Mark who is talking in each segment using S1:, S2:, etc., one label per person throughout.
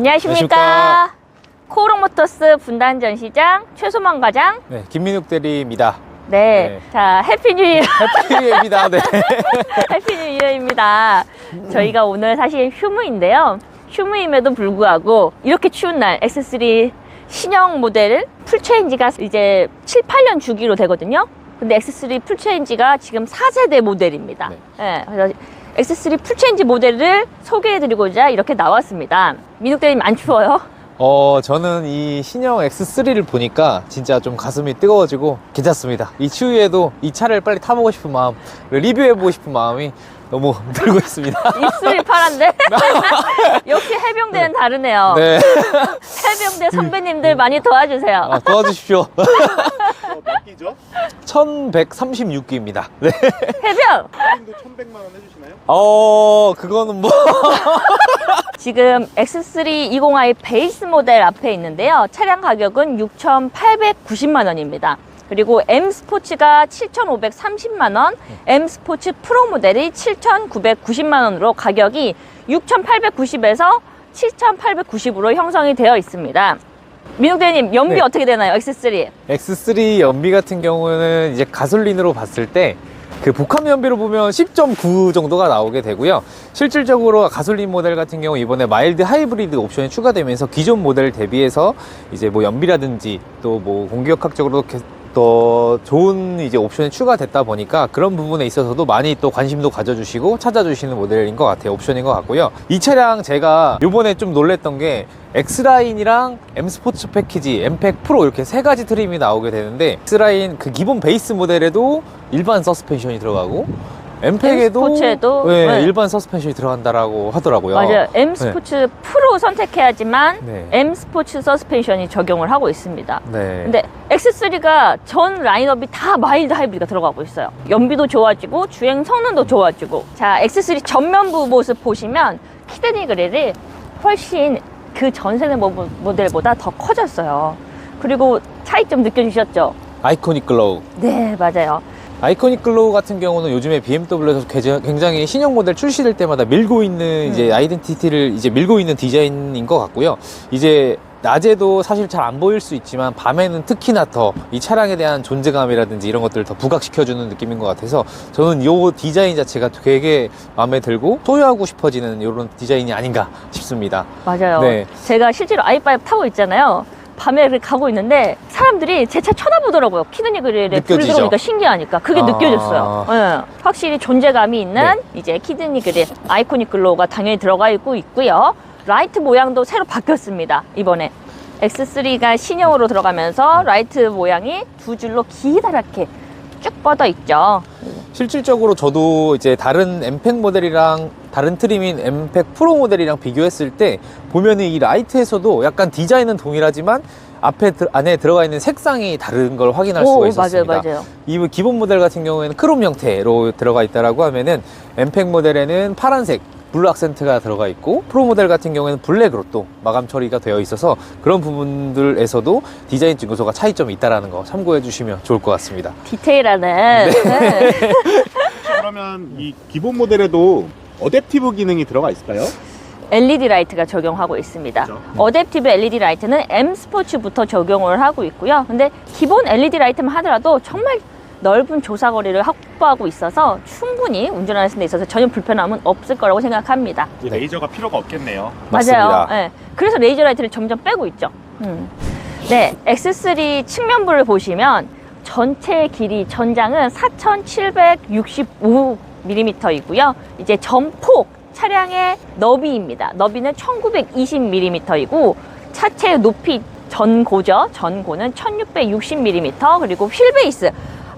S1: 안녕하십니까. 코오롱모터스 분단 전시장 최소만 과장.
S2: 네, 김민욱 대리입니다.
S1: 네.
S2: 네.
S1: 자, 해피 뉴 이어.
S2: 해피입니다. 네.
S1: 해피 뉴 이어입니다. 저희가 오늘 사실 휴무인데요. 휴무임에도 불구하고 이렇게 추운 날 X3 신형 모델 풀체인지가 이제 7, 8년 주기로 되거든요. 근데 X3 풀체인지가 지금 4세대 모델입니다.
S2: 네.
S1: 네, 그래서 X3 풀체인지 모델을 소개해드리고자 이렇게 나왔습니다. 민욱 대리님 안 추워요?
S2: 어, 저는 이 신형 X3를 보니까 진짜 좀 가슴이 뜨거워지고 괜찮습니다. 이 추위에도 이 차를 빨리 타보고 싶은 마음, 리뷰해보고 싶은 마음이 너무 들고 있습니다.
S1: 입술이 파란데? 역시 해병대는 다르네요.
S2: 네.
S1: 해병대 선배님들 많이 도와주세요.
S2: 아, 도와주십시오.
S3: 어, 몇 끼죠?
S2: 1136기입니다. 네.
S1: 해병!
S3: 할인도 1,100만 원 해주시나요?
S2: 어, 그거는 뭐.
S1: 지금 X3 20i 베이스 모델 앞에 있는데요. 차량 가격은 6,890만 원입니다. 그리고 M 스포츠가 7,530만 원, M 스포츠 프로 모델이 7,990만 원으로 가격이 6,890에서 7,890으로 형성이 되어 있습니다. 민욱 대님 연비
S2: 네.
S1: 어떻게 되나요? X3.
S2: X3 연비 같은 경우는 이제 가솔린으로 봤을 때 그 복합 연비로 보면 10.9 정도가 나오게 되고요. 실질적으로 가솔린 모델 같은 경우 이번에 마일드 하이브리드 옵션이 추가되면서 기존 모델 대비해서 이제 뭐 연비라든지 또 뭐 공격학적으로 개- 더 좋은 이제 옵션이 추가됐다 보니까 그런 부분에 있어서도 많이 또 관심도 가져주시고 찾아주시는 모델인 것 같아요. 옵션인 것 같고요. 이 차량 제가 요번에 좀 놀랬던 게 X라인이랑 M 스포츠 패키지, M팩 프로 이렇게 세 가지 트림이 나오게 되는데 X라인 그 기본 베이스 모델에도 일반 서스펜션이 들어가고 M팩에도
S1: 스포츠에도,
S2: 네,
S1: 네.
S2: 일반 서스펜션이 들어간다라고 하더라고요.
S1: 맞아요. M 스포츠 프로 선택해야지만
S2: 네.
S1: M 스포츠 서스펜션이 적용을 하고 있습니다.
S2: 네.
S1: 근데 X3가 전 라인업이 다 마일드 하이브리드가 들어가고 있어요. 연비도 좋아지고 주행 성능도 좋아지고. 자, X3 전면부 모습 보시면 키드니 그릴이 훨씬 그 전세대 모- 모델보다 더 커졌어요. 그리고 차이점 느껴지셨죠?
S2: 아이코닉 글로우.
S1: 네, 맞아요.
S2: 아이코닉 글로우 같은 경우는 요즘에 BMW에서 굉장히 신형 모델 출시될 때마다 밀고 있는 이제 아이덴티티를 이제 밀고 있는 디자인인 것 같고요. 이제 낮에도 사실 잘 안 보일 수 있지만 밤에는 특히나 더 이 차량에 대한 존재감이라든지 이런 것들을 더 부각시켜주는 느낌인 것 같아서 저는 이 디자인 자체가 되게 마음에 들고 소유하고 싶어지는 이런 디자인이 아닌가 싶습니다.
S1: 맞아요.
S2: 네.
S1: 제가 실제로 i5 타고 있잖아요. 밤에 가고 있는데 사람들이 제 차 쳐다보더라고요. 키드니 그릴에 불이
S2: 느껴지죠?
S1: 들어오니까 신기하니까 그게
S2: 아.
S1: 느껴졌어요. 예. 확실히 존재감이 있는
S2: 네.
S1: 이제 키드니 그릴 아이코닉 글로우가 당연히 들어가 있고 있고요. 라이트 모양도 새로 바뀌었습니다. 이번에 X3가 신형으로 들어가면서 라이트 모양이 두 줄로 기다랗게 쭉 뻗어 있죠.
S2: 실질적으로 저도 이제 다른 엠팩 모델이랑 다른 트림인 엠팩 프로 모델이랑 비교했을 때 보면은 이 라이트에서도 약간 디자인은 동일하지만 앞에 들- 안에 들어가 있는 색상이 다른 걸 확인할 수가
S1: 오,
S2: 있었습니다.
S1: 맞아요, 맞아요.
S2: 이 기본 모델 같은 경우에는 크롬 형태로 들어가 있다라고 하면은 엠팩 모델에는 파란색 블루 악센트가 들어가 있고 프로 모델 같은 경우에는 블랙으로 또 마감 처리가 되어 있어서 그런 부분들에서도 디자인 요소가 차이점이 있다라는 거 참고해 주시면 좋을 것 같습니다.
S1: 디테일하네. 네.
S3: 그러면 이 기본 모델에도 어댑티브 기능이 들어가 있을까요?
S1: LED 라이트가 적용하고 있습니다.
S3: 그렇죠.
S1: 어댑티브 LED 라이트는 M 스포츠부터 적용을 하고 있고요. 근데 기본 LED 라이트만 하더라도 정말 넓은 조사거리를 확보하고 있어서 충분히 운전하는 데 있어서 전혀 불편함은 없을 거라고 생각합니다.
S3: 이제 레이저가 필요가 없겠네요.
S2: 맞습니다.
S1: 맞아요. 예. 그래서 레이저 라이트를 점점 빼고 있죠. 음. 네, X3 측면부를 보시면 전체 길이 전장은 4,765mm이고요. 이제 전폭 차량의 너비입니다. 너비는 1,920mm이고 차체의 높이 전고죠. 전고는 1,660mm 그리고 휠 베이스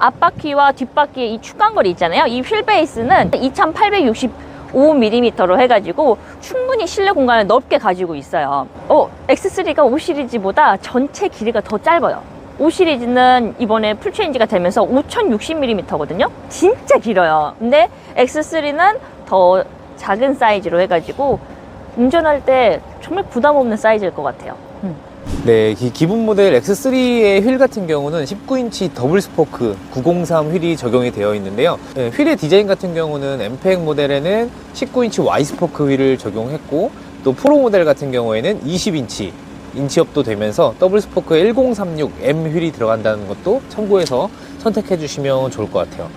S1: 앞바퀴와 뒷바퀴의 이 축간거리 있잖아요. 이 휠 베이스는 2,865mm로 해가지고 충분히 실내 공간을 넓게 가지고 있어요. 어, X3가 5 시리즈보다 전체 길이가 더 짧아요. 5 시리즈는 이번에 풀체인지가 되면서 5,060mm거든요. 진짜 길어요. 근데 X3는 더 작은 사이즈로 해가지고 운전할 때 정말 부담 없는 사이즈일 것 같아요. 음.
S2: 네, 기, 기본 모델 X3의 휠 같은 경우는 19인치 더블 스포크 903 휠이 적용이 되어 있는데요. 네, 휠의 디자인 같은 경우는 엠팩 모델에는 19인치 Y 스포크 휠을 적용했고 또 프로 모델 같은 경우에는 20인치 인치업도 되면서 더블 스포크 1036M 휠이 들어간다는 것도 참고해서 선택해 주시면 좋을 것 같아요.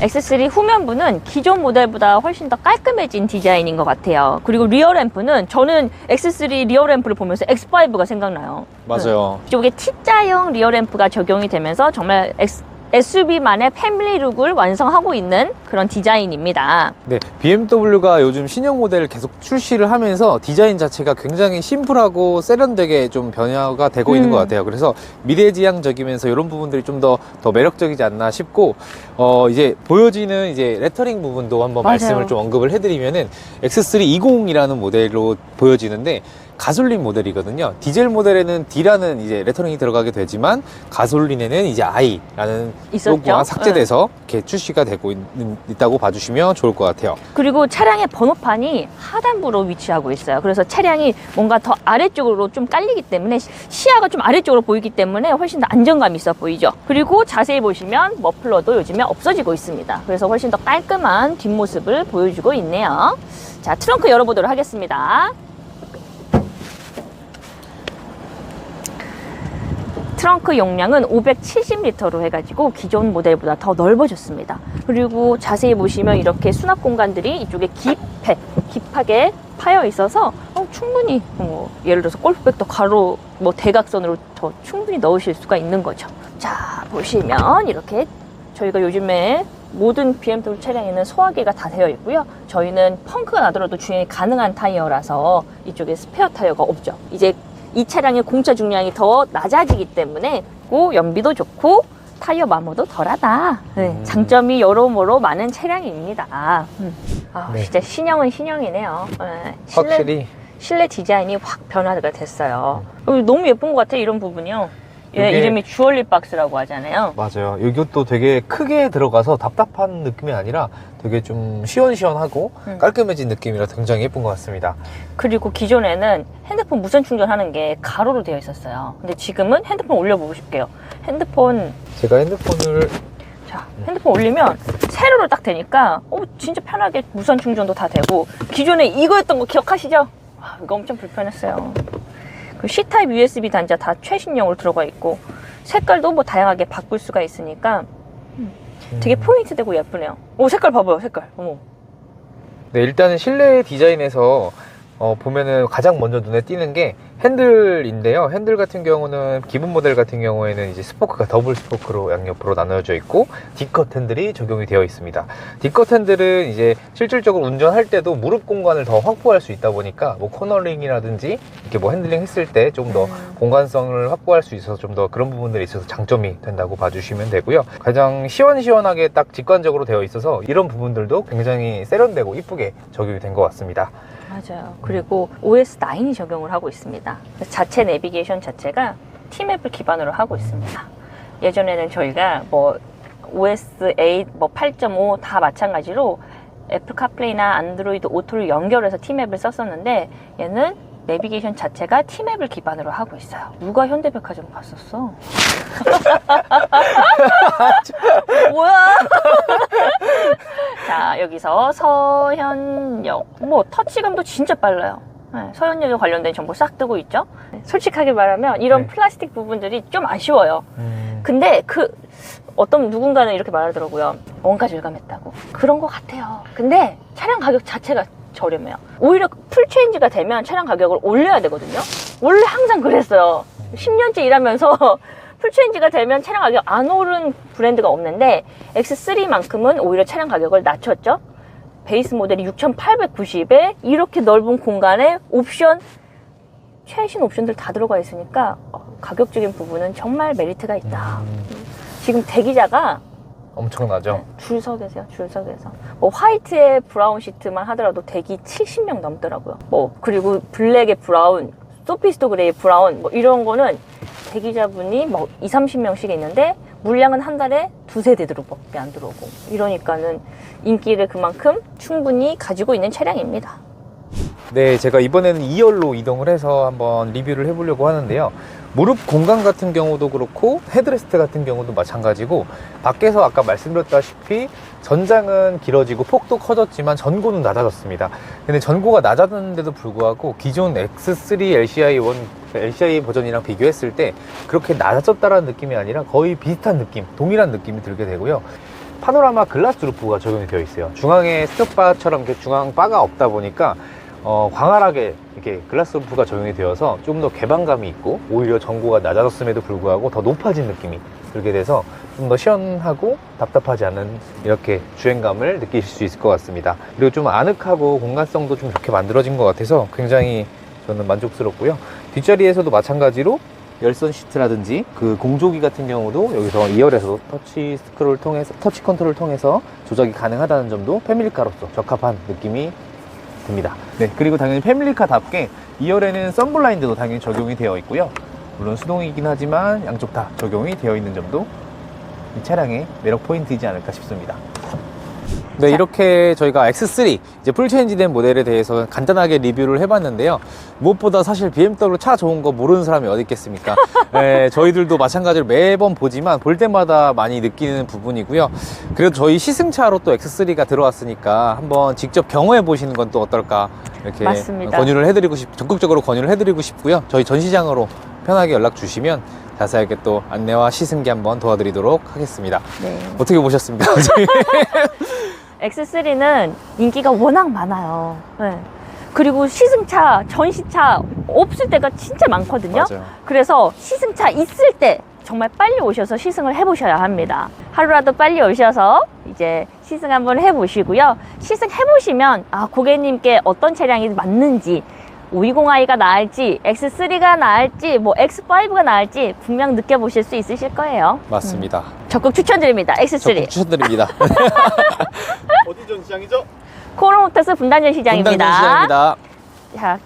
S1: X3 후면부는 기존 모델보다 훨씬 더 깔끔해진 디자인인 것 같아요. 그리고 리어 램프는 저는 X3 리어 램프를 보면서 X5가 생각나요.
S2: 맞아요.
S1: 이쪽에 T자형 리어 램프가 적용이 되면서 정말 X, SUV만의 패밀리 룩을 완성하고 있는 그런 디자인입니다.
S2: 네, BMW가 요즘 신형 모델을 계속 출시를 하면서 디자인 자체가 굉장히 심플하고 세련되게 좀 변화가 되고 있는
S1: 음.
S2: 것 같아요. 그래서 미래지향적이면서 이런 부분들이 좀 더 더 매력적이지 않나 싶고 어 이제 보여지는 이제 레터링 부분도 한번
S1: 맞아요.
S2: 말씀을 좀 언급을 해드리면은 X3 20이라는 모델로 보여지는데 가솔린 모델이거든요. 디젤 모델에는 D라는 이제 레터링이 들어가게 되지만 가솔린에는 이제 I라는
S1: 있었죠?
S2: 로고가 삭제돼서 이렇게 출시가 되고 있, 있다고 봐주시면 좋을 것 같아요.
S1: 그리고 차량의 번호판이 하단부로 위치하고 있어요. 그래서 차량이 뭔가 더 아래쪽으로 좀 깔리기 때문에 시- 시야가 좀 아래쪽으로 보이기 때문에 훨씬 더 안정감 있어 보이죠. 그리고 자세히 보시면 머플러도 요즘에 없어지고 있습니다. 그래서 훨씬 더 깔끔한 뒷모습을 보여주고 있네요. 자, 트렁크 열어보도록 하겠습니다. 트렁크 용량은 570리터로 해가지고 기존 모델보다 더 넓어졌습니다. 그리고 자세히 보시면 이렇게 수납 공간들이 이쪽에 깊게, 깊하게 파여 있어서 어, 충분히 뭐 예를 들어서 골프백도 가로 뭐 대각선으로 더 충분히 넣으실 수가 있는 거죠. 자 보시면 이렇게 저희가 요즘에 모든 BMW 차량에는 소화기가 다 되어 있고요. 저희는 펑크가 나더라도 주행이 가능한 타이어라서 이쪽에 스페어 타이어가 없죠. 이제 이 차량의 공차 중량이 더 낮아지기 때문에 고 연비도 좋고 타이어 마모도 덜하다. 네,
S2: 음.
S1: 장점이 여러모로 많은 차량입니다. 음. 아,
S2: 네.
S1: 진짜 신형은 신형이네요. 네, 실내,
S2: 확실히
S1: 실내 디자인이 확 변화가 됐어요. 어, 너무 예쁜 것 같아요, 이런 부분이요. 얘
S2: 이게-
S1: 이름이 주얼리 박스라고 하잖아요.
S2: 맞아요. 이것도 되게 크게 들어가서 답답한 느낌이 아니라 되게 좀 시원시원하고
S1: 음.
S2: 깔끔해진 느낌이라 굉장히 예쁜 것 같습니다.
S1: 그리고 기존에는 핸드폰 무선 충전하는 게 가로로 되어 있었어요. 근데 지금은 핸드폰 올려보고 싶게요. 핸드폰
S2: 제가 핸드폰을
S1: 자, 핸드폰 올리면 세로로 딱 되니까 어, 진짜 편하게 무선 충전도 다 되고 기존에 이거였던 거 기억하시죠? 아, 이거 엄청 불편했어요. 그 C타입 USB 단자 다 최신형으로 들어가 있고 색깔도 뭐 다양하게 바꿀 수가 있으니까 되게
S2: 음.
S1: 포인트 되고 예쁘네요. 오 색깔 봐봐요, 색깔. 어머.
S2: 네, 일단은 실내 디자인에서 어, 보면은 가장 먼저 눈에 띄는 게 핸들인데요. 핸들 같은 경우는 기본 모델 같은 경우에는 이제 스포크가 더블 스포크로 양옆으로 나눠져 있고 D컷 핸들이 적용이 되어 있습니다. D컷 핸들은 이제 실질적으로 운전할 때도 무릎 공간을 더 확보할 수 있다 보니까 뭐 코너링이라든지 이렇게 뭐 핸들링 했을 때 좀더
S1: 음.
S2: 공간성을 확보할 수 있어서 좀 더 그런 부분들이 있어서 장점이 된다고 봐주시면 되고요. 가장 시원시원하게 딱 직관적으로 되어 있어서 이런 부분들도 굉장히 세련되고 이쁘게 적용이 된 것 같습니다.
S1: 맞아요. 그리고 OS9이 적용을 하고 있습니다. 자체 내비게이션 자체가 T맵을 기반으로 하고 있습니다. 예전에는 저희가 뭐 OS8, 뭐 8.5 다 마찬가지로 애플 카플레이나 안드로이드 오토를 연결해서 T맵을 썼었는데 얘는 내비게이션 자체가 T맵을 기반으로 하고 있어요. 누가 현대백화점 갔었어? 뭐야? 자, 여기서 서현역. 뭐, 터치감도 진짜 빨라요. 네, 서현역에 관련된 정보 싹 뜨고 있죠? 네, 솔직하게 말하면 이런
S2: 네.
S1: 플라스틱 부분들이 좀 아쉬워요. 근데 그, 어떤 누군가는 이렇게 말하더라고요. 원가 절감했다고. 그런 것 같아요. 근데 차량 가격 자체가 저렴해요. 오히려 풀체인지가 되면 차량 가격을 올려야 되거든요. 원래 항상 그랬어요. 10년째 일하면서 풀체인지가 되면 차량 가격 안 오른 브랜드가 없는데 X3만큼은 오히려 차량 가격을 낮췄죠. 베이스 모델이 6,890에 이렇게 넓은 공간에 옵션 최신 옵션들 다 들어가 있으니까 어, 가격적인 부분은 정말 메리트가 있다. 지금 대기자가
S2: 엄청나죠?
S1: 줄 서 계세요, 줄 서 계서. 뭐 화이트에 브라운 시트만 하더라도 대기 70명 넘더라고요. 뭐 그리고 블랙에 브라운, 소피스토 그레이 브라운 뭐 이런 거는 대기자분이 뭐 2, 30명씩 있는데 물량은 한 달에 두세 대들어밖에 안 들어오고 이러니까는 인기를 그만큼 충분히 가지고 있는 차량입니다.
S2: 네, 제가 이번에는 2열로 이동을 해서 한번 리뷰를 해보려고 하는데요. 무릎 공간 같은 경우도 그렇고 헤드레스트 같은 경우도 마찬가지고 밖에서 아까 말씀드렸다시피 전장은 길어지고 폭도 커졌지만 전고는 낮아졌습니다. 근데 전고가 낮아졌는데도 불구하고 기존 X3 LCI1 LCI 버전이랑 비교했을 때 그렇게 낮아졌다라는 느낌이 아니라 거의 비슷한 느낌, 동일한 느낌이 들게 되고요. 파노라마 글라스 루프가 적용이 되어 있어요. 중앙에 스톱바처럼 중앙 바가 없다 보니까 어, 광활하게 이렇게 글라스 루프가 적용이 되어서 좀 더 개방감이 있고 오히려 전고가 낮아졌음에도 불구하고 더 높아진 느낌이 들게 돼서 좀 더 시원하고 답답하지 않은 이렇게 주행감을 느끼실 수 있을 것 같습니다. 그리고 좀 아늑하고 공간성도 좀 좋게 만들어진 것 같아서 굉장히 저는 만족스럽고요. 뒷자리에서도 마찬가지로 열선 시트라든지 그 공조기 같은 경우도 여기서 2열에서 터치 스크롤 통해서 터치 컨트롤 통해서 조작이 가능하다는 점도 패밀리카로서 적합한 느낌이 듭니다. 네, 그리고 당연히 패밀리카답게 2열에는 썬블라인드도 당연히 적용이 되어 있고요. 물론 수동이긴 하지만 양쪽 다 적용이 되어 있는 점도 이 차량의 매력 포인트이지 않을까 싶습니다. 네,
S1: 자.
S2: 이렇게 저희가 X3 이제 풀 체인지된 모델에 대해서 간단하게 리뷰를 해봤는데요. 무엇보다 사실 BMW 차 좋은 거 모르는 사람이 어디 있겠습니까? 네, 저희들도 마찬가지로 매번 보지만 볼 때마다 많이 느끼는 부분이고요. 그래도 저희 시승차로 또 X3가 들어왔으니까 한번 직접 경험해 보시는 건 또 어떨까 이렇게
S1: 맞습니다.
S2: 권유를 해드리고 싶, 적극적으로 권유를 해드리고 싶고요. 저희 전시장으로 편하게 연락 주시면 자세하게 또 안내와 시승기 한번 도와드리도록 하겠습니다.
S1: 네.
S2: 어떻게 보셨습니까?
S1: X3는 인기가 워낙 많아요. 네. 그리고 시승차, 전시차 없을 때가 진짜 많거든요.
S2: 맞아요.
S1: 그래서 시승차 있을 때 정말 빨리 오셔서 시승을 해보셔야 합니다. 하루라도 빨리 오셔서 이제 시승 한번 해보시고요. 시승 해보시면 아 고객님께 어떤 차량이 맞는지 520i가 나을지 X3가 나을지 뭐 X5가 나을지 분명 느껴보실 수 있으실 거예요.
S2: 맞습니다.
S1: 음, 적극 추천드립니다. X3.
S2: 적극 추천드립니다.
S3: 어디 전시장이죠?
S1: 코로모터스 분단전 시장입니다.
S2: 분당전 시장입니다.
S1: 자,